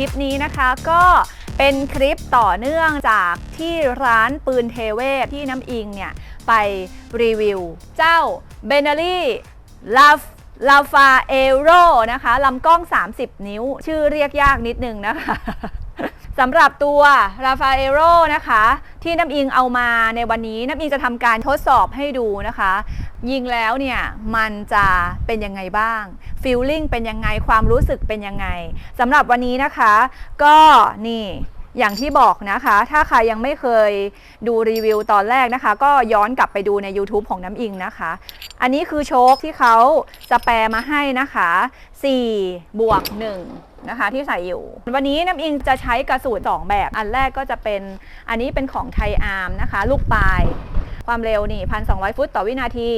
ลิปนี้นะคะก็เป็นคลิปต่อเนื่องจากที่ร้านปืนเทเวศที่น้ำอิงเนี่ย ไปรีวิว เจ้าเบเนอรี่ลาฟลาฟาเอโรนะคะลำกล้อง 30 นิ้ว ชื่อเรียกยากนิดนึงนะคะ สำหรับตัวราฟาเอโรนะคะ ที่น้ำอิงเอามาในวันนี้น้ำอิงจะทำการทดสอบให้ดูนะคะ ยิงแล้วเนี่ย มันจะเป็นยังไงบ้างฟีลลิ่งเป็นยังไงความรู้สึกเป็นยังไงสำหรับวันนี้นะคะ ก็นี่อย่างที่บอกนะคะ ถ้าใครยังไม่เคยดูรีวิวตอนแรกนะคะ ก็ย้อนกลับไปดูใน YouTube ของน้ำอิงนะคะ อันนี้คือโชคที่เขาจะแปลมาให้นะคะ4บวก1 นะคะที่ใส่อยู่ วันนี้น้ำอิงจะใช้กระสุน2แบบ อันแรกก็จะเป็นอันนี้เป็นของไทอาร์มนะคะ ลูกปลายความเร็วนี่1,200ฟุตต่อวินาที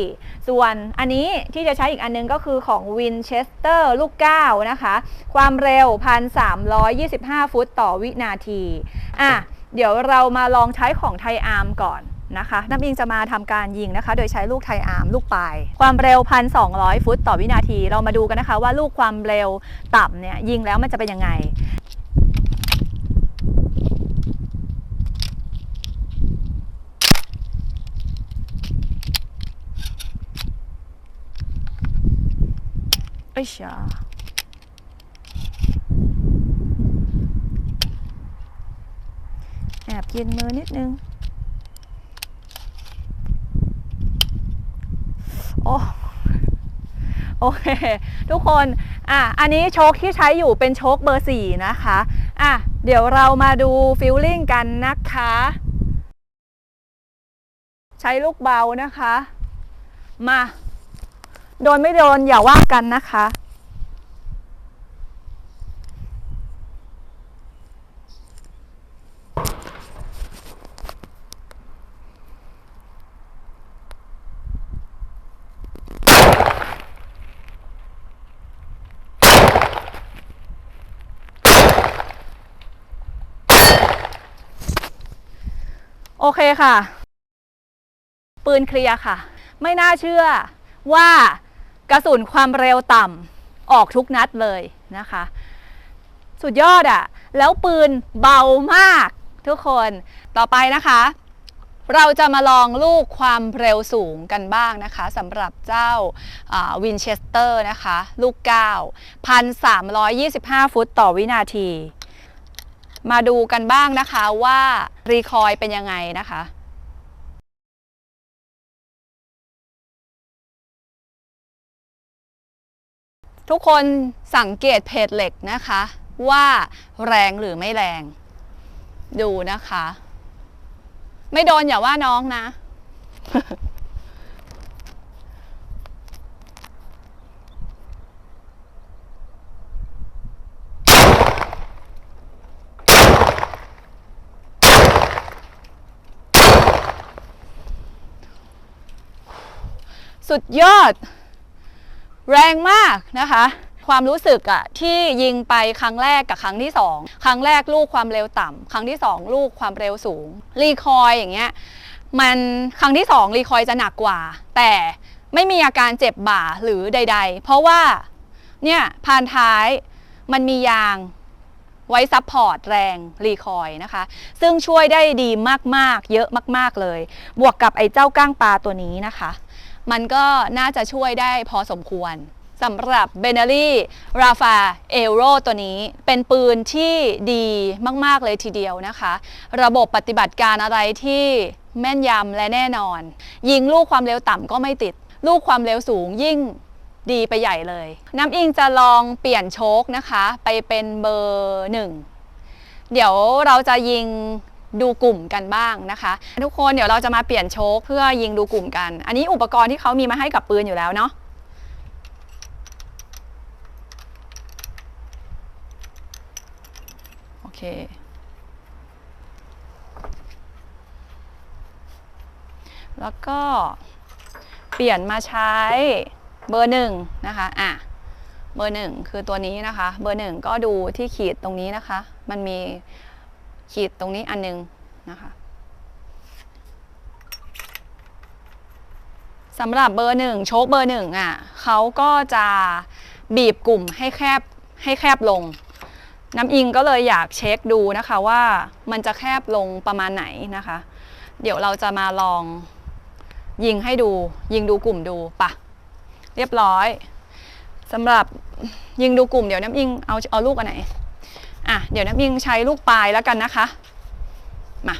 ส่วนอันนี้ที่จะใช้อีกอันนึงก็คือของ Winchester ลูก9นะคะ ความเร็ว1,325ฟุตต่อวินาที อะ เดี๋ยวเรามาลองใช้ของไทอาร์มก่อน นะคะน้ำอิงจะมาทำการยิงนะคะ โดยใช้ลูกไทอาร์มลูกปลาย ความเร็ว 1,200 ฟุตต่อวินาที เรามาดูกันนะคะว่าลูกความเร็วต่ำเนี่ยยิงแล้วมันจะเป็นยังไงเอ้ยชาแอบเย็นมือนิดนึง โอ้โอเคทุกคนอะอันนี้โชคที่ใช้อยู่เป็นโชคเบอร์สี่นะคะอะเดี๋ยวเรามาดูฟิลลิ่งกันนะคะ ใช้ลูกเบานะคะ มา โดนไม่โดนอย่าว่ากันนะคะ โอเคค่ะ ปืนเคลียร์ค่ะ ไม่น่าเชื่อว่ากระสุนความเร็วต่ำออกทุกนัดเลยนะคะ สุดยอดอะ่ะ แล้วปืนเบามากทุกคนต่อไปนะคะ เราจะมาลองลูกความเร็วสูงกันบ้างนะคะสำหรับเจ้าวินเชสเตอร์นะคะ ลูก 9 1,325 ฟุตต่อวินาที มาดูกันบ้างนะคะว่ารีคอยเป็นยังไงนะคะทุกคนสังเกตเพจเหล็กนะคะ ว่าแรงหรือไม่แรง ดูนะคะ ไม่โดนอย่าว่าน้องนะ สุดยอด แรงมากนะคะ ความรู้สึกอะที่ยิงไปครั้งแรกกับครั้งที่ 2 ครั้งแรกลูกความเร็วต่ำครั้งที่ 2 ลูกความเร็วสูง รีคอยอย่างเงี้ยมันครั้งที่ 2 รีคอยจะหนักกว่า แต่ไม่มีอาการเจ็บบ่าหรือใด ๆ เพราะว่าเนี่ยพานท้ายมันมียางไว้ซับพอร์ตแรงรีคอยนะคะ ซึ่งช่วยได้ดีมากๆ เยอะมาก ๆ เลย บวกกับไอ้เจ้าก้างปลาตัวนี้นะคะ มันก็น่าจะช่วยได้พอสมควรสำหรับเบเนอรี่ราฟาเอโรตัวนี้เป็นปืนที่ดีมาก ๆ เลยทีเดียวนะคะ ระบบปฏิบัติการอะไรที่แม่นยำและแน่นอน ยิงลูกความเร็วต่ำก็ไม่ติด ลูกความเร็วสูงยิ่งดีไปใหญ่เลย น้ำอิงจะลองเปลี่ยนโชคนะคะ ไปเป็นเบอร์หนึ่ง เดี๋ยวเราจะยิง ดูกลุ่มกันบ้างนะคะ ทุกคนเดี๋ยวเราจะมาเปลี่ยนโชคเพื่อยิงดูกลุ่มกัน อันนี้อุปกรณ์ที่เขามีมาให้กับปืนอยู่แล้วเนาะโอเคแล้วก็เปลี่ยนมาใช้เบอร์หนึ่งนะคะอะเบอร์หนึ่งคือตัวนี้นะคะ เบอร์หนึ่งก็ดูที่ขีดตรงนี้นะคะ มันมี ขีดตรงนี้อันนึงนะคะสำหรับเบอร์หนึ่งโชคเบอร์หนึ่งอะเขาก็จะบีบกลุ่มให้แคบให้แคบลง น้ำอิงก็เลยอยากเช็คดูนะคะว่ามันจะแคบลงประมาณไหนนะคะ เดี๋ยวเราจะมาลองยิงให้ดูยิงดูกลุ่มดูปะเรียบร้อยสำหรับยิงดูกลุ่มเดี๋ยวน้ำอิงเอาเอาลูกอันไหน อะเดี๋ยวน้ำอิงใช้ลูกปลายแล้วกันนะคะมา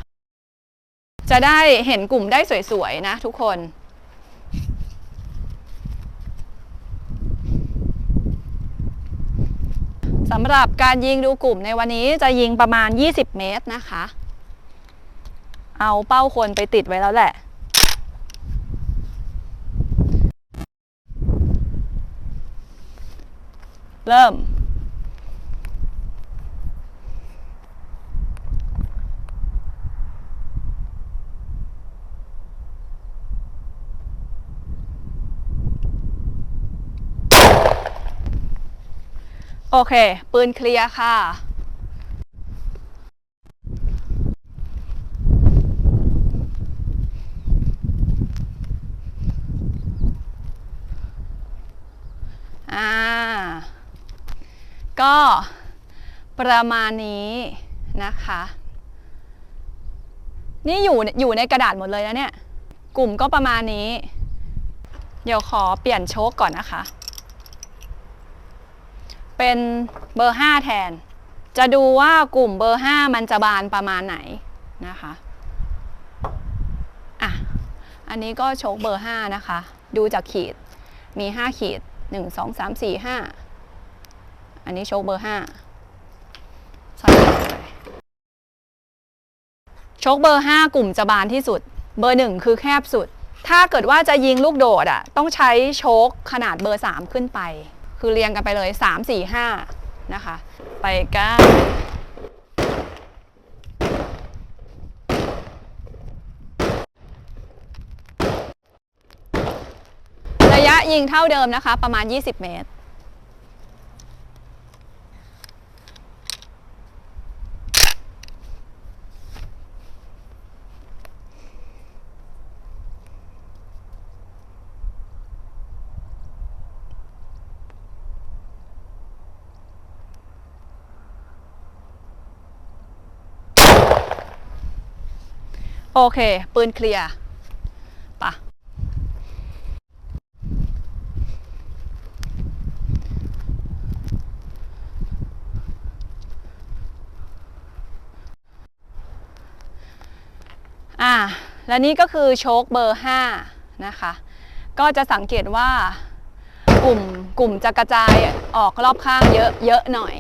จะได้เห็นกลุ่มได้สวยๆนะทุกคนสำหรับการยิงดูกลุ่มในวันนี้จะยิงประมาณ 20 เมตรนะคะ เอาเป้าคนไปติดไว้แล้วแหละ เริ่ม โอเค ปืนเคลียร์ค่ะ อ่า ก็ประมาณนี้นะคะ นี่อยู่อยู่ในกระดาษหมดเลยนะเนี่ย กลุ่มก็ประมาณนี้ เดี๋ยวขอเปลี่ยนโชคก่อนนะคะ เป็นเบอร์ 5 แทน จะดูว่ากลุ่มเบอร์ 5 มันจะบานประมาณไหนนะคะอะอันนี้ก็โชคเบอร์ 5 นะคะ ดูจากขีดมี 5 ขีด 1 2 3 4 5 อันนี้โชคเบอร์ 5 ใส่ลงไปโชคเบอร์ 5 กลุ่มจะบานที่สุด เบอร์ 1 คือแคบสุด ถ้าเกิดว่าจะยิงลูกโดดอะต้องใช้โชคขนาดเบอร์ 3 ขึ้นไป คือเรียงกันไปเลย 3 4 5 นะคะ ไปกันระยะยิงเท่าเดิมนะคะ ประมาณ 20 เมตร โอเค ปืนเคลียร์ปะอ่า และนี่ก็คือโชคเบอร์ 5 นะคะ ก็จะสังเกตว่ากลุ่มกลุ่มจะกระจายออกรอบข้างเยอะเยอะหน่อย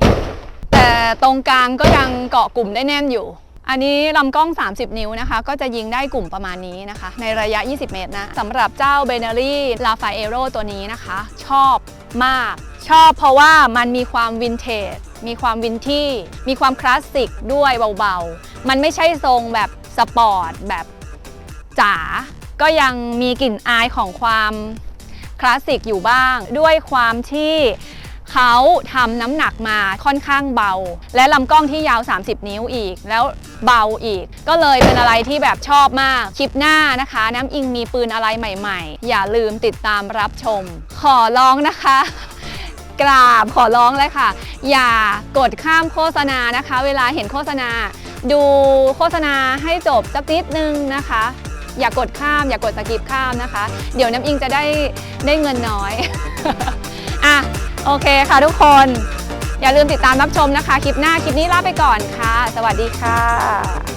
แต่ตรงกลางก็ยังเกาะกลุ่มได้แน่นอยู่ อันนี้ลำกล้อง 30 นิ้วนะคะ ก็จะยิงได้กลุ่มประมาณนี้นะคะ ในระยะ 20 เมตรนะสำหรับเจ้าเบเนอรี่ลาฟาเอโรตัวนี้นะคะ ชอบมาก ชอบเพราะว่ามันมีความวินเทจ มีความวินที่ มีความคลาสสิกด้วยเบาๆ มันไม่ใช่ทรงแบบสปอร์ตแบบจ๋า ก็ยังมีกลิ่นอายของความคลาสสิกอยู่บ้าง ด้วยความที่ เขาทำน้ำหนักมาค่อนข้างเบา และลำกล้องที่ยาว 30 นิ้วอีก แล้วเบาอีก ก็เลยเป็นอะไรที่แบบชอบมาก คลิปหน้านะคะ น้ำอิงมีปืนอะไรใหม่ๆ อย่าลืมติดตามรับชม ขอร้องนะคะ กราบขอร้องเลยค่ะ อย่ากดข้ามโฆษณานะคะ เวลาเห็นโฆษณา ดูโฆษณาให้จบสักนิดนึงนะคะ อย่ากดข้ามอย่ากดสกิปข้ามนะคะ เดี๋ยวน้ำอิงจะได้ได้เงินน้อยอะ โอเคค่ะทุกคน อย่าลืมติดตามรับชมนะคะ คลิปหน้าคลิปนี้ลาไปก่อนค่ะ สวัสดีค่ะ